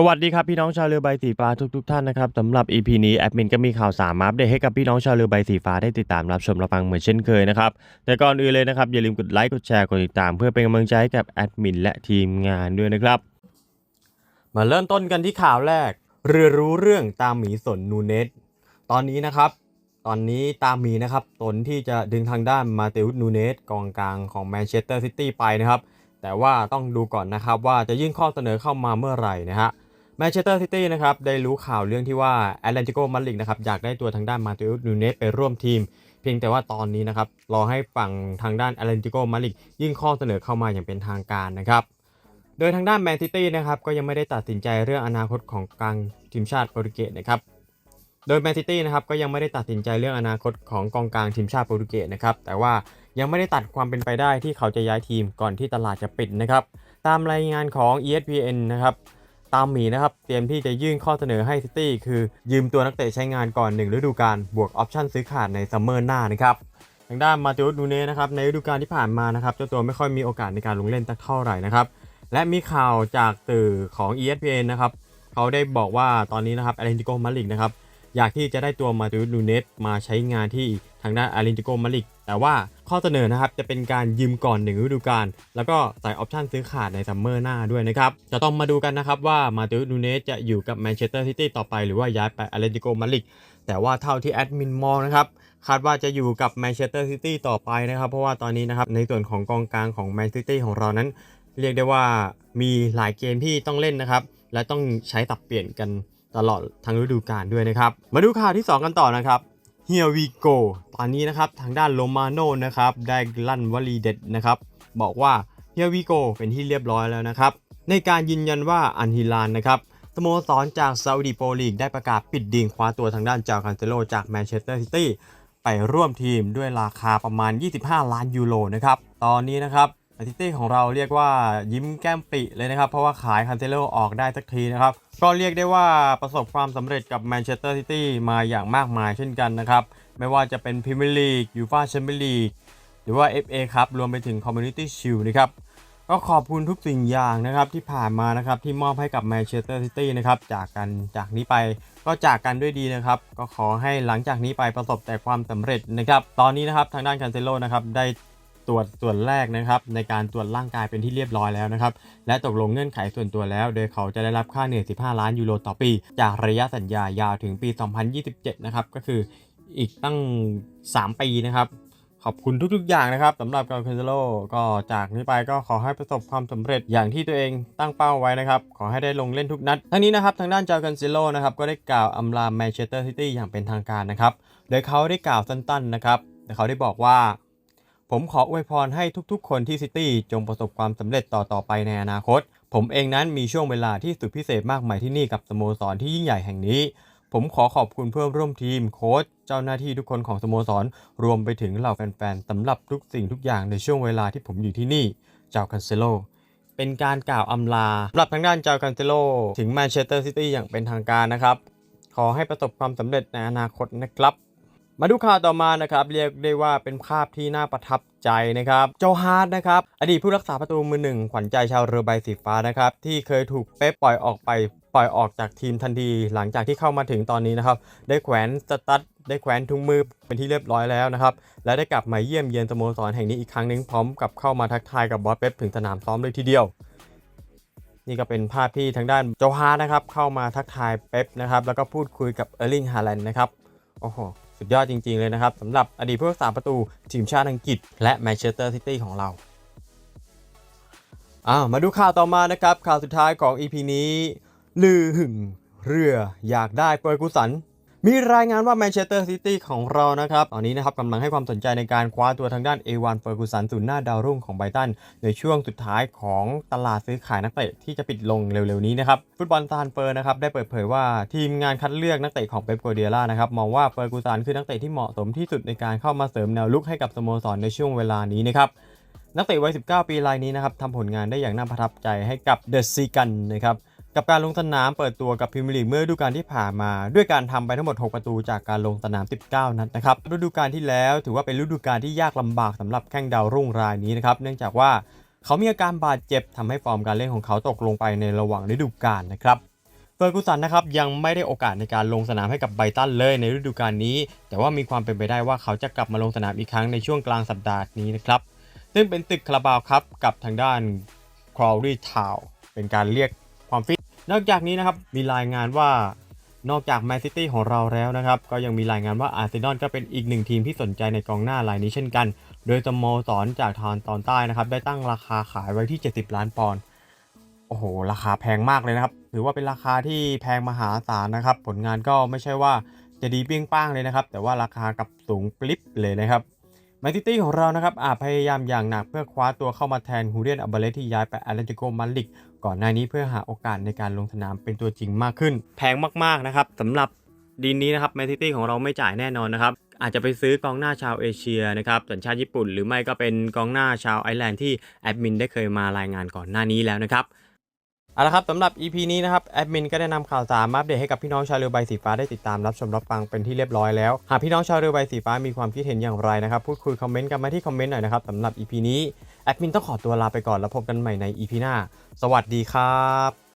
สวัสดีครับพี่น้องชาวเรือใบสีฟ้าทุกๆท่านนะครับสำหรับ EP นี้แอดมินก็มีข่าวสารมาอัปเดตให้กับพี่น้องชาวเรือใบสีฟ้าได้ติดตามรับชมรับฟังเหมือนเช่นเคยนะครับแต่ก่อนอื่นเลยนะครับอย่าลืมกดไลค์กดแชร์กดติดตาม เพื่อเป็นกำลังใจให้กับแอดมินและทีมงานด้วยนะครับ มาเริ่มต้นกันที่ข่าวแรก เรือรู้เรื่องตามหมีสนนูเนสตอนนี้นะครับ ตอนนี้ตามหมีนะครับตนที่จะดึงทางด้านมาเตอุสนูเนสกองกลางของแมนเชสเตอร์ซิตี้ไปนะครับแต่ว่าต้องดูก่อนนะครับว่าจะยื่นข้อเสนอเข้ามาเมื่อไหร่นะฮะ แมนเชสเตอร์ซิตี้นะครับได้รู้ข่าวเรื่องที่ว่าแอตเลนติโกมาดริดนะครับอยากได้ตัวทางด้านมาเตอุสนูเนสไปร่วมทีม เพียงแต่ว่าตอนนี้นะครับรอให้ฝั่งทางด้านแอตเลนติโกมาดริดยื่นข้อเสนอเข้ามาอย่างเป็นทางการนะครับโดยทางด้านแมนซิตี้นะครับก็ยังไม่ได้ตัดสินใจเรื่องอนาคตของกลางทีมชาติโปรตุเกสนะครับโดยแมนซิตี้นะครับก็ยังไม่ได้ตัดสินใจเรื่องอนาคตของกองกลางทีมชาติโปรตุเกสนะครับแต่ว่ายังไม่ได้ตัดความเป็นไปได้ที่เขาจะย้ายทีมก่อนที่ตลาดจะปิดนะครับตามรายงานของ ESPN นะครับ ตามหมีนะครับ เตรียมที่จะยื่นข้อเสนอให้ซิตี้คือยืมตัวนักเตะใช้งานก่อน 1 ฤดูกาลบวกออปชั่นซื้อขาดในซัมเมอร์หน้านะครับทางด้านมาติอุสนูเน่นะครับในฤดูกาลที่ผ่านมานะครับเจ้าตัวไม่ค่อยมีโอกาสในการลงเล่นสักเท่าไหร่นะครับและมีข่าวจากสื่อของ ESPN นะครับเขาได้บอกว่าตอนนี้นะครับอารินติโกมาลิกนะครับอยากที่จะได้ตัวมาติอุสนูเนสมาใช้งานที่ ทางด้านอารินติโกมาลิก แต่ว่าข้อเสนอนะครับจะเป็นการยืมก่อนหนึ่งฤดูกาลแล้วก็ใส่ออปชั่นซื้อขาดในซัมเมอร์หน้าด้วยนะครับ จะต้องมาดูกันนะครับว่ามาติอุสนูเนสจะอยู่กับแมนเชสเตอร์ซิตี้ต่อไปหรือว่าย้ายไปอารินติโกมาลิก แต่ว่าเท่าที่แอดมินมองนะครับคาดว่าจะอยู่กับแมนเชสเตอร์ซิตี้ต่อไปนะครับเพราะว่าตอนนี้นะครับในส่วนของกองกลางของแมนซิตี้ของเรานั้น เรียกได้ว่ามีหลายเกมที่ต้องเล่นนะครับและต้องใช้ตับเปลี่ยนกันตลอดทั้งฤดูกาลด้วยนะครับ มาดูข่าวที่ 2 กันต่อนะครับ Here we go ตอนนี้นะครับทางด้านโลมาโนนะครับได้ลั่นวลีเด็ดนะครับบอกว่า Here we go เป็นที่เรียบร้อยแล้วนะครับในการยืนยันว่าอันฮิลานนะครับสโมสรจากซาอุดีโปรลีกได้ประกาศปิดดีลคว้าตัวทางด้านจาคันเซโลจากแมนเชสเตอร์ซิตี้ไปร่วมทีมด้วยราคาประมาณ 25 ล้านยูโรนะครับตอนนี้นะครับซิตี้ของเราเรียกว่ายิ้มแก้มปิเลยนะครับ เพราะว่าขายคันเซโลออกได้สักทีนะครับ ก็เรียกได้ว่าประสบความสำเร็จกับแมนเชสเตอร์ซิตี้มาอย่างมากมายเช่นกันนะครับ ไม่ว่าจะเป็นพรีเมียร์ลีกยูฟ่าแชมเปี้ยนลีกหรือว่า FA ครับรวมไปถึงคอมมูนิตี้ชิลนะครับก็ขอบคุณทุกสิ่งอย่างนะครับที่ผ่านมานะครับที่มอบให้กับแมนเชสเตอร์ซิตี้นะครับจากกันจากนี้ไปก็จากกันด้วยดีนะครับ ก็ขอให้หลังจากนี้ไปประสบแต่ความสำเร็จนะครับ ตอนนี้นะครับทางด้านคันเซโลนะครับได้ ตรวจส่วนแรกนะครับในการตรวจร่างกายเป็นที่เรียบร้อยแล้วนะครับและตกลงเงื่อนไขส่วนตัวแล้ว โดยเขาจะได้รับค่าเหนื่อย 15 ล้านยูโรต่อปี จากระยะสัญญายาวถึงปี 2027 นะครับก็คืออีกตั้ง 3 ปีนะครับขอบคุณทุกๆอย่างนะครับสำหรับการค a นเซโลก็จากนี้ไปก็ขอให้ประสบความสำเร็จอย่างที่ตัวเองตั้งเป้าไว้นะครับ ขอให้ได้ลงเล่นทุกนัด ทั้งนี้นะครับทางด้านจาคันเซโลนะครับก็ได้กล่าวอำลาแมนเชสเตอร์ซิตี้อย่างเป็นทางการนะครับ โดยเขาได้กล่าวสั้นๆนะครับแต่เขาได้บอกว่า ผมขออวยพรให้ทุกๆ คนที่ซิตี้จงประสบความสำเร็จต่อๆไปในอนาคต ผมเองนั้นมีช่วงเวลาที่สุดพิเศษมากมายที่นี่กับสโมสรที่ยิ่งใหญ่แห่งนี้ ผมขอขอบคุณเพื่อนร่วมทีมโค้ชเจ้าหน้าที่ทุกคนของสโมสร รวมไปถึงเหล่าแฟนๆสำหรับทุกสิ่งทุกอย่างในช่วงเวลาที่ผมอยู่ที่นี่เจ้าคันเซโลเป็นการกล่าวอำลาสำหรับทางด้านเจ้าคันเซโลถึงแมนเชสเตอร์ซิตี้อย่างเป็นทางการนะครับ ขอให้ประสบความสำเร็จในอนาคตนะครับ มาดูข่าวต่อมานะครับเรียกได้ว่าเป็นภาพที่น่าประทับใจนะครับโจฮาร์ดนะครับอดีตผู้รักษาประตูมือหนึ่งขวัญใจชาวเรือใบสีฟ้านะครับที่เคยถูกเป๊ปปล่อยออกไปปล่อยออกจากทีมทันที หลังจากที่เข้ามาถึงตอนนี้นะครับได้แขวนสตั๊ดได้แขวนถุงมือเป็นที่เรียบร้อยแล้วนะครับและได้กลับมาเยี่ยมเยียนสโมสรแห่งนี้อีกครั้งหนึ่งพร้อมกับเข้ามาทักทายกับบอสเป๊ปถึงสนามซ้อมเลยทีเดียวนี่ก็เป็นภาพที่ทางด้านโจฮาร์ดนะครับเข้ามาทักทายเป๊ปนะครับแล้วก็พูดคุยกับเออร์ลิงฮาแลนด์นะครับโอ้โห สุดยอดจริง ๆ เลยนะครับสำหรับอดีตผู้รักษาประตูทีมชาติอังกฤษ และแมนเชสเตอร์ซิตี้ของเราอ้ามาดูข่าวต่อมานะครับ ข่าวสุดท้ายของ EP นี้ ลือหึงเรืออยากได้เปอร์กุสัน มีรายงานว่าแมนเชสเตอร์ซิตี้ของเรานะครับ ตอนนี้นะครับกำลังให้ความสนใจในการคว้าตัวทางด้านเอวานเฟอร์กูสันศูนย์หน้าดาวรุ่งของไบตัน ในช่วงสุดท้ายของตลาดซื้อขายนักเตะที่จะปิดลงเร็วๆนี้นะครับ ฟุตบอลซานเฟอร์นะครับได้เปิดเผยว่าทีมงานคัดเลือกนักเตะของเป๊ปโกวาร์ดิโอล่านะครับมองว่าเฟอร์กูสันคือนักเตะที่เหมาะสมที่สุดในการเข้ามาเสริมแนวลุกให้กับสโมสรในช่วงเวลานี้นะครับนักเตะวัย 19 ปีรายนี้นะครับทำผลงานได้อย่างน่าประทับใจให้กับเดอะซีกันนะครับ กับการลงสนามเปิดตัวกับพรีเมียร์ลีกเมื่อฤดูกาลที่ผ่านมา ด้วยการทำไปทั้งหมด 6 ประตูจากการลงสนาม 19 นัดนะครับฤดูกาลที่แล้วถือว่าเป็นฤดูกาลที่ยากลำบากสำหรับแข้งดาวรุ่งรายนี้นะครับเนื่องจากว่าเขามีอาการบาดเจ็บทำให้ฟอร์มการเล่นของเขาตกลงไปในระหว่างฤดูกาลนะครับเฟอร์กูสันนะครับยังไม่ได้โอกาสในการลงสนามให้กับไบตันเลยในฤดูกาลนี้ แต่ว่ามีความเป็นไปได้ว่าเขาจะกลับมาลงสนามอีกครั้งในช่วงกลางสัปดาห์นี้นะครับซึ่งเป็นตึกคาราบาวครับกับทางด้านครอรีทาวเป็นการเรียก ความฟิตนอกจากนี้นะครับมีรายงานว่านอกจากแมนซิตี้ของเราแล้วนะครับ ก็ยังมีรายงานว่าอาร์เซนอลก็เป็นอีกหนึ่งทีมที่สนใจในกองหน้ารายนี้เช่นกัน โดยสโมสรจากทางตอนใต้นะครับ ได้ตั้งราคาขายไว้ที่ 70 ล้านปอนด์โอ้โห ราคาแพงมากเลยนะครับ ถือว่าเป็นราคาที่แพงมหาศาลนะครับ ผลงานก็ไม่ใช่ว่าจะดีเปี้ยงป้างเลยนะครับ แต่ว่าราคากับสูงปลิบเลยนะครับแมนซิตี้ของเรานะครับอาจพยายามอย่างหนักเพื่อคว้าตัวเข้ามาแทนฮูเรียนอัลเบเลที่ย้ายไปแอตเลติโกมาดริด ก่อนหน้านี้เพื่อหาโอกาสในการลงสนามเป็นตัวจริงมากขึ้น แพงมากๆนะครับสำหรับดีนนี้นะครับแมนซิตี้ของเราไม่จ่ายแน่นอนนะครับอาจจะไปซื้อกองหน้าชาวเอเชียนะครับสัญชาติญี่ปุ่น หรือไม่ก็เป็นกองหน้าชาวไอร์แลนด์ที่แอดมินได้เคยมารายงานก่อนหน้านี้แล้วนะครับ เอาละครับสำหรับ EP นี้นะครับแอดมินก็ได้นำข่าวสารมาอัปเดตให้กับพี่น้องชาวเรือใบสีฟ้าได้ติดตามรับชมรับฟังเป็นที่เรียบร้อยแล้วหากพี่น้องชาวเรือใบสีฟ้ามีความคิดเห็นอย่างไรนะครับพูดคุยคอมเมนต์กันมาที่คอมเมนต์หน่อยนะครับสำหรับ EP นี้แอดมินต้องขอตัวลาไปก่อนแล้วพบกันใหม่ใน EP หน้า สวัสดีครับ